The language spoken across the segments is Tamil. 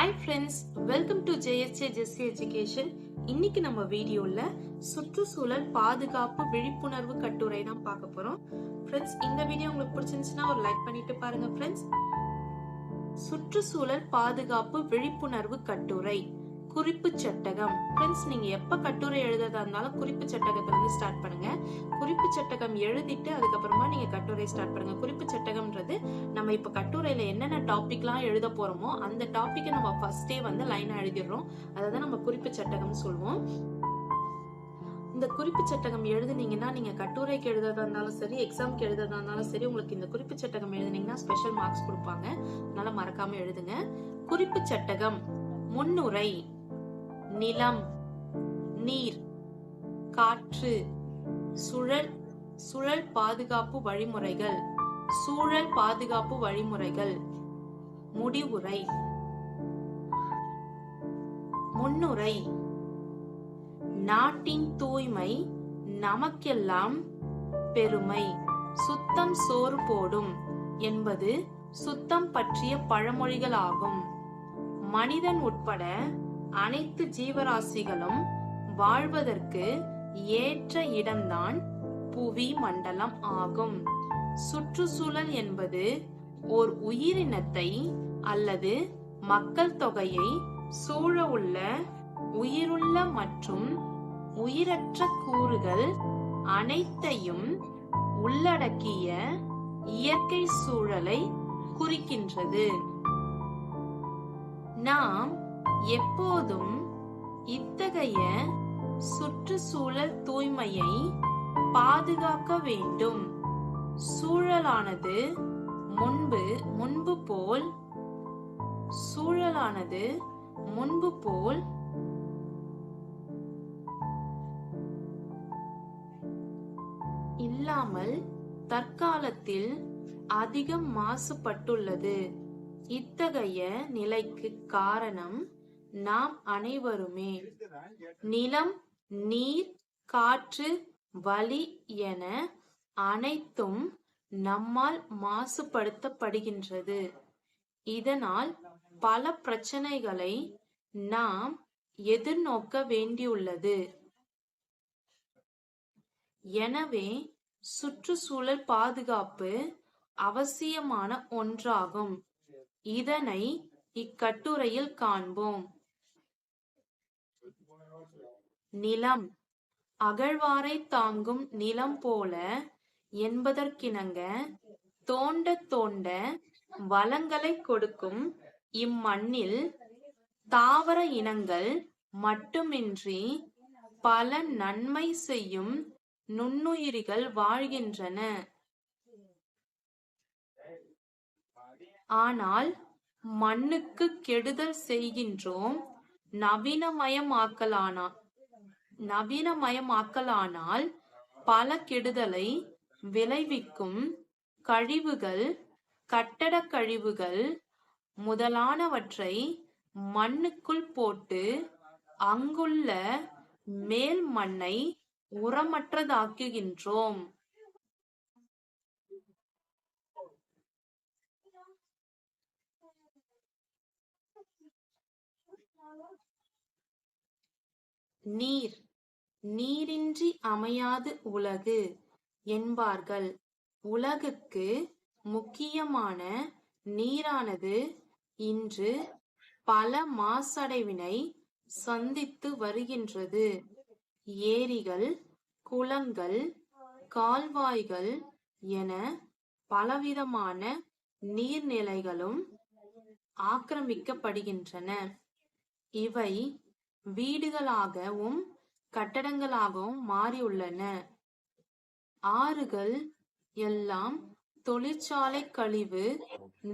Hi friends welcome to JSA Jessy education இன்னைக்கு நம்ம வீடியோல சுற்றுச்சூழல் பாதுகாப்பு விழிப்புணர்வு கட்டுரை தான் பார்க்க போறோம். ஃப்ரெண்ட்ஸ் இந்த வீடியோ உங்களுக்கு பிடிச்சிருந்துச்சுன்னா ஒரு லைக் பண்ணிட்டு பாருங்க ஃப்ரெண்ட்ஸ் சுற்றுச்சூழல் பாதுகாப்பு விழிப்புணர்வு கட்டுரை. குறிப்பு சட்டகம். ஃப்ரெண்ட்ஸ் நீங்க எப்ப கட்டுரை எழுதுறதா இருந்தாலும் குறிப்பு சட்டகத்துல இருந்து ஸ்டார்ட் பண்ணுங்க. குறிப்பு சட்டகம் எழுதிட்டு அதுக்கப்புறமா நீங்க கட்டுரை ஸ்டார்ட் பண்ணுங்க. குறிப்பு சட்டகம்ன்றது நம்ம இப்ப கட்டுரையில என்னென்ன டாபிக்லாம் எழுத போறோமோ அந்த டாபிக்கை நம்ம ஃபர்ஸ்டே வந்து லைனா எழுதிடுறோம். அதை நம்ம குறிப்பு சட்டகம் சொல்லுவோம். இந்த குறிப்பு சட்டகம் எழுதுனீங்கன்னா நீங்க கட்டுரைக்கு எழுதுறதா இருந்தாலும் சரி எக்ஸாம்க்கு எழுதுறதா இருந்தாலும் சரி உங்களுக்கு இந்த குறிப்பு சட்டகம் எழுதுனீங்கன்னா ஸ்பெஷல் மார்க்ஸ் கொடுப்பாங்க. அதனால மறக்காம எழுதுங்க. குறிப்பு சட்டகம். முன்னுரை. நிலம் நீர் காற்று சுழல் சுழல் பாதுகாப்பு வழிமுறைகள் சூழல் பாதுகாப்பு வழிமுறைகள். முடிவுரை. முன்னுரை. நாட்டின் தூய்மை நமக்கெல்லாம் பெருமை. சுத்தம் சோறு போடும் என்பது சுத்தம் பற்றிய பழமொழிகளாகும். மனிதன் உட்பட அனைத்து ஜீவராசிகளும் வாழ்வதற்கு ஏற்ற இடம்தான் புவி மண்டலம் ஆகும். சுற்றுச்சூழல் என்பது ஓர் உயிரினத்தை அல்லது மக்கள் தொகையை சூழ உள்ள உயிருள்ள மற்றும் உயிரற்ற கூறுகள் அனைத்தையும் உள்ளடக்கிய இயற்கை சூழலை குறிக்கின்றது. நாம் எப்போதும் இத்தகைய சுற்றுச்சூழல் தூய்மையை பாதுகாக்க வேண்டும். சூழலானது முன்பு முன்பு போல் சூழலானது முன்பு போல் இல்லாமல் தற்காலத்தில் அதிகம் மாசுபட்டுள்ளது. இத்தகைய நிலைக்கு காரணம் நாம் அனைவருமே நிலம் நீர் காற்று வலி என அனைத்தும் நம்மால் மாசுபடுத்தப்படுகின்றது. இதனால் பல பிரச்சனைகளை நாம் எதிர்நோக்க வேண்டியுள்ளது. எனவே சுற்றுச்சூழல் பாதுகாப்பு அவசியமான ஒன்றாகும். இதனை இக்கட்டுரையில் காண்போம். நிலம். அகழ்வாரை தாங்கும் நிலம் போல என்பதற்கிணங்க தோண்ட தோண்ட வளங்களை கொடுக்கும் இம்மண்ணில் தாவர இனங்கள் மட்டுமின்றி பல நன்மை செய்யும் நுண்ணுயிரிகள் வாழ்கின்றன. ஆனால் மண்ணுக்கு கெடுதல் செய்கின்றோம் நவீனமயமாக்கலானா நவீனமயமாக்கலானால் பல கெடுதலை விளைவிக்கும் கழிவுகள் கட்டடக் கழிவுகள் முதலானவற்றை மண்ணுக்குள் போட்டு அங்குள்ள மேல் மண்ணை உரமற்றதாக்குகின்றோம். நீர். நீரின்றி அமையாது உலகு என்பார்கள். உலகுக்கு முக்கியமான நீரானது இன்று பல மாசடைவினை சந்தித்து வருகின்றது. ஏரிகள் குளங்கள் கால்வாய்கள் என பலவிதமான நீர்நிலைகளும் ஆக்கிரமிக்கப்படுகின்றன. இவை வீடுகளாகவும் கட்டடங்களாகவும் மாறியுள்ளன. ஆறுகள் எல்லாம் தொழிற்சாலை கழிவு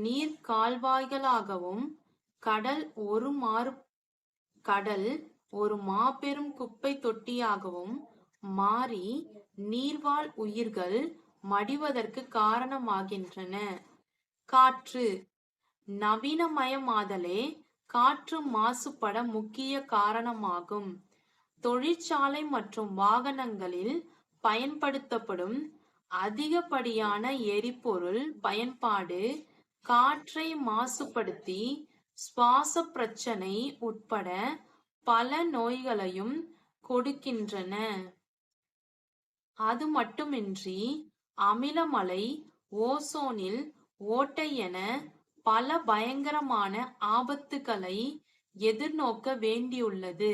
நீர் கால்வாய்களாகவும் கடல் ஒரு மாறு கடல் ஒரு மாபெரும் குப்பை தொட்டியாகவும் மாறி நீர்வாழ் உயிர்கள் மடிவதற்கு காரணமாகின்றன. காற்று நவீனமயமாதலே காற்று மாசுபட முக்கிய காரணமாகும். தொழிற்சாலை மற்றும் வாகனங்களில் பயன்படுத்தப்படும் அதிகப்படியான எரிபொருள் பயன்பாடு காற்றை மாசுபடுத்தி சுவாச பிரச்சனை உட்பட பல நோய்களையும் கொடுக்கின்றன. அது மட்டுமின்றி அமிலமலை ஓசோனில் ஓட்டை என பல பயங்கரமான ஆபத்துகளை எதிர்நோக்க வேண்டியுள்ளது.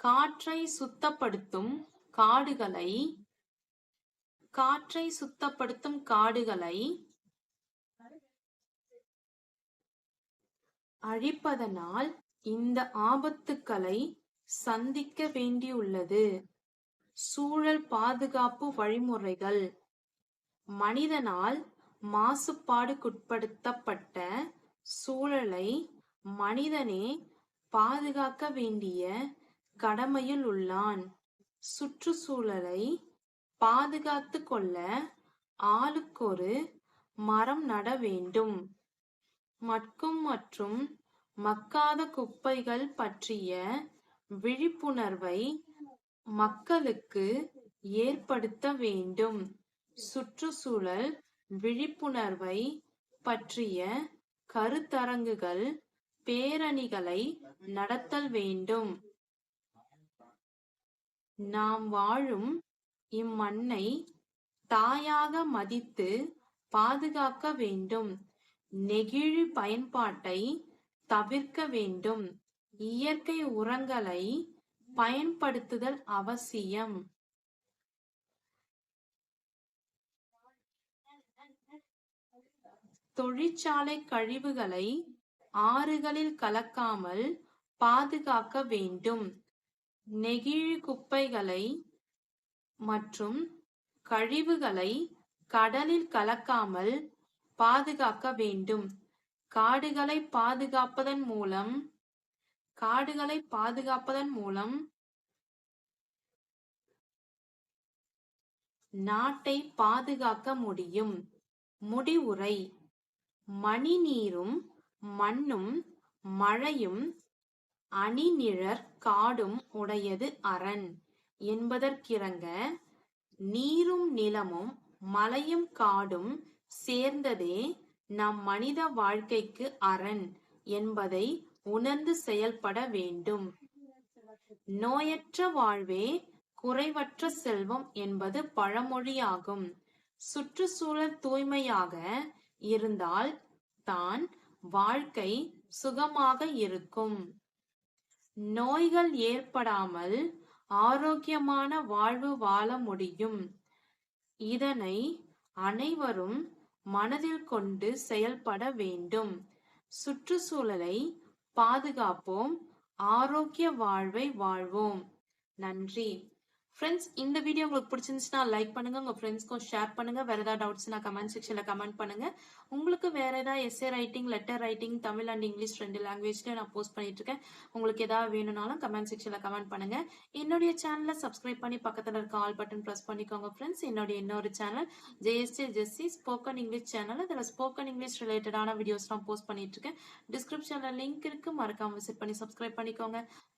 காற்றை சுத்தப்படுத்தும் காடுகளை காற்றை சுத்தப்படுத்தும் காடுகளை அழிப்பதனால் இந்த ஆபத்துக்களை சந்திக்க வேண்டியுள்ளது. சூழல் பாதுகாப்பு வழிமுறைகள். மனிதனால் மாசுபாடுக்குட்படுத்தப்பட்ட சூழலை மனிதனே பாதுகாக்க வேண்டிய கடமையில் உள்ளான். சுற்றுச்சூழலை பாதுகாத்து கொள்ள ஆளுக்கொரு மரம் நட வேண்டும். மட்கும் மற்றும் மக்காத குப்பைகள் பற்றிய விழிப்புணர்வை மக்களுக்கு ஏற்படுத்த வேண்டும். சுற்றுச்சூழல் விழிப்புணர்வை பற்றிய கருத்தரங்குகள் பேரணிகளை நடத்தல் வேண்டும். நாம் வாழும் இம்மண்ணை தாயாக மதித்து பாதுகாக்க வேண்டும். நெகிழி பயன்பாட்டை தவிர்க்க வேண்டும். இயற்கை உரங்களை பயன்படுத்துதல் அவசியம். தொழிற்சாலை கழிவுகளை ஆறுகளில் கலக்காமல் பாதுகாக்க வேண்டும். நெகிழி குப்பைகளை மற்றும் கழிவுகளை கடலில் கலக்காமல் பாதுகாக்க வேண்டும். காடுகளை பாதுகாப்பதன் மூலம் காடுகளை பாதுகாப்பதன் மூலம் நாட்டை பாதுகாக்க முடியும். முடிவுரை. மணிநீரும் மண்ணும் மழையும் அணிநிழற் காடும் உடையது அரண் என்பதற்கிறங்க நீரும் நிலமும் மலையும் காடும் சேர்ந்ததே நம் மனித வாழ்க்கைக்கு அரண் என்பதை உணர்ந்து செயல்பட வேண்டும். நோயற்ற வாழ்வே குறைவற்ற செல்வம் என்பது பழமொழியாகும். சுற்றுச்சூழல் தூய்மையாக இருந்தால் தான் வாழ்க்கை சுகமாக இருக்கும். நோய்கள் ஏற்படாமல் ஆரோக்கியமான வாழ்வு வாழ முடியும். இதனை அனைவரும் மனதில் கொண்டு செயல்பட வேண்டும். சுற்றுச்சூழலை பாதுகாப்போம். ஆரோக்கிய வாழ்வை வாழ்வோம். நன்றி. ஃப்ரெண்ட்ஸ் இந்த வீடியோ உங்களுக்கு பிடிச்சிருந்துச்சுன்னா லைக் பண்ணுங்க உங்க ஃப்ரெண்ட்ஸ்க்கும் ஷேர் பண்ணுங்க. வேற ஏதாவது டவுட்ஸ்னா கமெண்ட் செக்ஷன்ல கமெண்ட் பண்ணுங்க. உங்களுக்கு வேற ஏதாவது essay writing letter writing Tamil and English ரெண்டு லாங்குவேஜ்ல நான் போஸ்ட் பண்ணிட்டு இருக்கேன். உங்களுக்கு ஏதாவது வேணும்னாலும் கமெண்ட் செக்ஷன்ல கமெண்ட் பண்ணுங்க. என்னுடைய சேனலை சப்ஸ்கிரைப் பண்ணி பக்கத்துல இருக்க ஆல் பட்டன் ப்ரெஸ் பண்ணிக்கோங்க ஃப்ரெண்ட்ஸ் என்னுடைய இன்னொரு channel JSD Jessy spoken English channel அதில் ஸ்போக்கன் இங்கிலீஷ் ரிலேட்டடான வீடியோஸ் நான் போஸ்ட் பண்ணிட்டு இருக்கேன். டிஸ்கிரிப்ஷன்ல லிங்க் இருக்கு. மறக்காம விசிட் பண்ணி சப்ஸ்கிரைப் பண்ணிக்கோங்க.